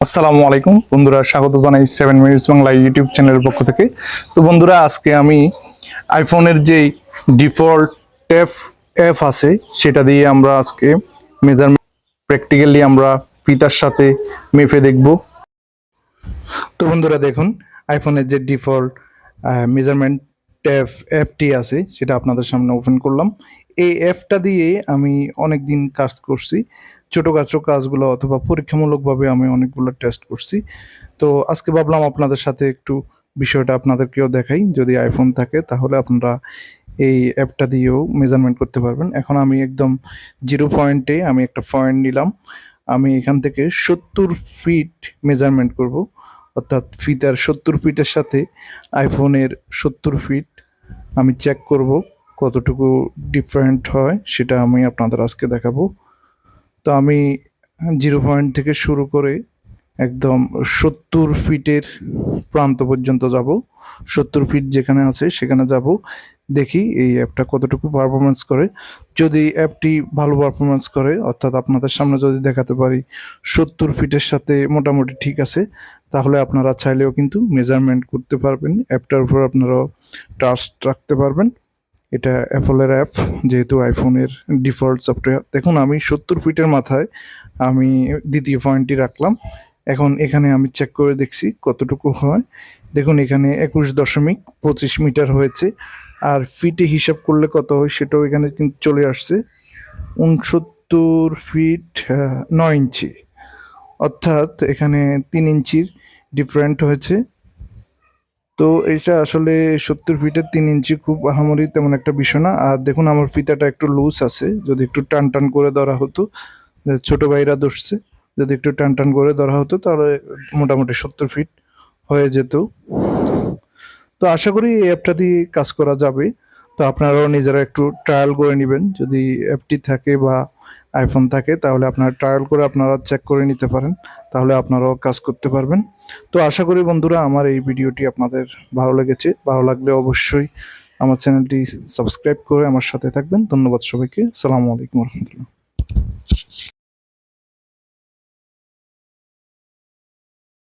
আসসালামু আলাইকুম। বন্ধুরা, স্বাগত জানাই সেভেন মিনিটস বাংলা ইউটিউব চ্যানেলের পক্ষ থেকে। তো বন্ধুরা, আজকে আমি আইফোনের যে ডিফল্ট ট্যাপ অ্যাপ আছে, সেটা দিয়ে আমরা আজকে মেজারমেন্ট প্র্যাকটিক্যালি আমরা ফিতার সাথে মেপে দেখব। তো বন্ধুরা, দেখুন আইফোনের যে ডিফল্ট মেজারমেন্ট ট্যাপ অ্যাপটি আছে, সেটা আপনাদের সামনে ওপেন করলাম। এই অ্যাপটা দিয়ে আমি অনেক দিন কাজ করছি। ছোটোখাটো কাজগুলো অথবা পরীক্ষামূলকভাবে আমি অনেকগুলো টেস্ট করছি। তো আজকে ভাবলাম আপনাদের সাথে একটু বিষয়টা আপনাদেরকেও দেখাই। যদি আইফোন থাকে তাহলে আপনারা এই অ্যাপটা দিয়েও মেজারমেন্ট করতে পারবেন। এখন আমি একদম জিরো পয়েন্টে আমি একটা পয়েন্ট নিলাম। আমি এখান থেকে সত্তর ফিট মেজারমেন্ট করব। অর্থাৎ ফিতার সত্তর ফিটের সাথে আইফোনের সত্তর ফিট আমি চেক করব কতটুকু ডিফারেন্ট হয় সেটা আমি আপনাদের আজকে দেখাবো। তো আমি জিরো পয়েন্ট থেকে শুরু করে একদম সত্তর ফিটের প্রান্ত পর্যন্ত যাব। সত্তর ফিট যেখানে আছে সেখানে যাব। দেখি এই অ্যাপটা কতটুকু পারফরমেন্স করে। যদি অ্যাপটি ভালো পারফরমেন্স করে, অর্থাৎ আপনাদের সামনে যদি দেখাতে পারি সত্তর ফিটের সাথে মোটামুটি ঠিক আছে, তাহলে আপনারা চাইলেও কিন্তু মেজারমেন্ট করতে পারবেন। অ্যাপটার উপর আপনারা ট্রাস্ট রাখতে পারবেন। এটা অ্যাপলের অ্যাপ, যেহেতু আইফোনের ডিফল্ট সফটওয়্যার। দেখুন, আমি সত্তর ফিটের মাথায় আমি দ্বিতীয় পয়েন্টটি রাখলাম। এখন এখানে আমি চেক করে দেখছি কতটুকু হয়। দেখুন, এখানে একুশ দশমিক পঁচিশ মিটার হয়েছে। আর ফিটে হিসাব করলে কত হয় সেটাও এখানে কিন্তু চলে আসছে। উনসত্তর ফিট নয় ইঞ্চি। অর্থাৎ এখানে তিন ইঞ্চির ডিফারেন্ট হয়েছে। তো এটা আসলে সত্তর ফিটের তিন ইঞ্চি খুব আহামরি তেমন একটা বিষয় না। আর দেখুন, আমার ফিতাটা একটু লুজ আছে। যদি একটু টান টান করে ধরা হতো ছোট ভাইরা ধরছে, যদি একটু টান টান করে ধরা হতো, তাহলে মোটামুটি সত্তর ফিট হয়ে যেত। তো আশা করি এই অ্যাপটা দিয়ে কাজ করা যাবে। তো আপনারাও নিজেরা একটু ট্রায়াল করে নেবেন। যদি অ্যাপটি থাকে বা আইফোন থাকে, তাহলে আপনারা ট্রায়াল করে আপনারা চেক করে নিতে পারেন, তাহলে আপনারাও কাজ করতে পারবেন। তো আশা করি বন্ধুরা আমার এই ভিডিওটি আপনাদের ভালো লেগেছে, ভালো লাগলে অবশ্যই আমার চ্যানেলটি সাবস্ক্রাইব করে আমার সাথে থাকবেন। ধন্যবাদ সবাইকে সালামু আলাইকুম রহমতুল্লাহ।